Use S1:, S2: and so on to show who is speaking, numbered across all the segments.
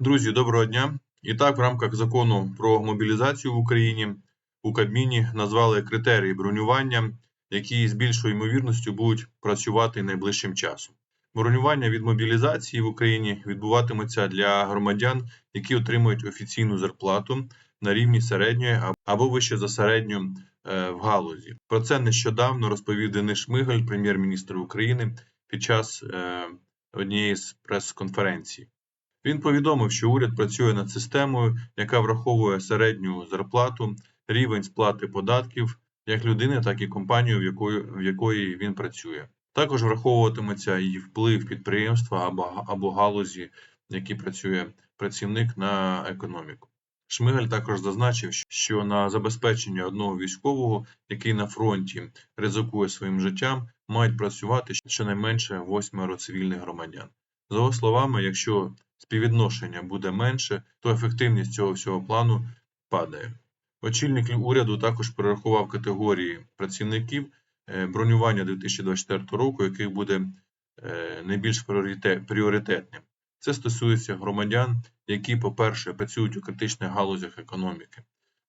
S1: Друзі, доброго дня! І так, в рамках закону про мобілізацію в Україні у Кабміні назвали критерії бронювання, які з більшою ймовірністю будуть працювати найближчим часом. Бронювання від мобілізації в Україні відбуватиметься для громадян, які отримують офіційну зарплату на рівні середньої або вище за середню е, в галузі. Про це нещодавно розповів Денис Шмигаль, прем'єр-міністр України, під час е, однієї з прес-конференцій. Він повідомив, що уряд працює над системою, яка враховує середню зарплату, рівень сплати податків як людини, так і компанії, в якої, в якої він працює. Також враховуватиметься і вплив підприємства або, або галузі, в якій працює працівник на економіку. Шмигаль також зазначив, що на забезпечення одного військового, який на фронті ризикує своїм життям, мають працювати щонайменше восьмеро цивільних громадян. За його словами, якщо співвідношення буде менше, то ефективність цього всього плану падає. Очільник уряду також перерахував категорії працівників е, бронювання 2024 року, яких буде е, найбільш пріоритетним. Це стосується громадян, які, по-перше, працюють у критичних галузях економіки.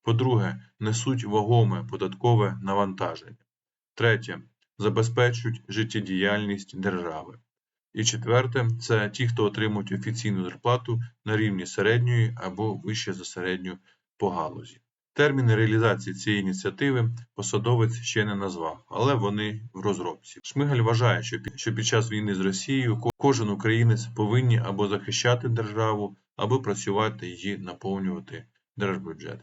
S1: По-друге, несуть вагоме податкове навантаження. Третє, забезпечують життєдіяльність держави. І четверте, це ті, хто отримують офіційну зарплату на рівні середньої або вище за середню по галузі. Терміни реалізації цієї ініціативи посадовець ще не назвав, але вони в розробці. Шмигаль вважає, що під, час війни з Росією ко- кожен українець повинні або захищати державу, або працювати і наповнювати держбюджет.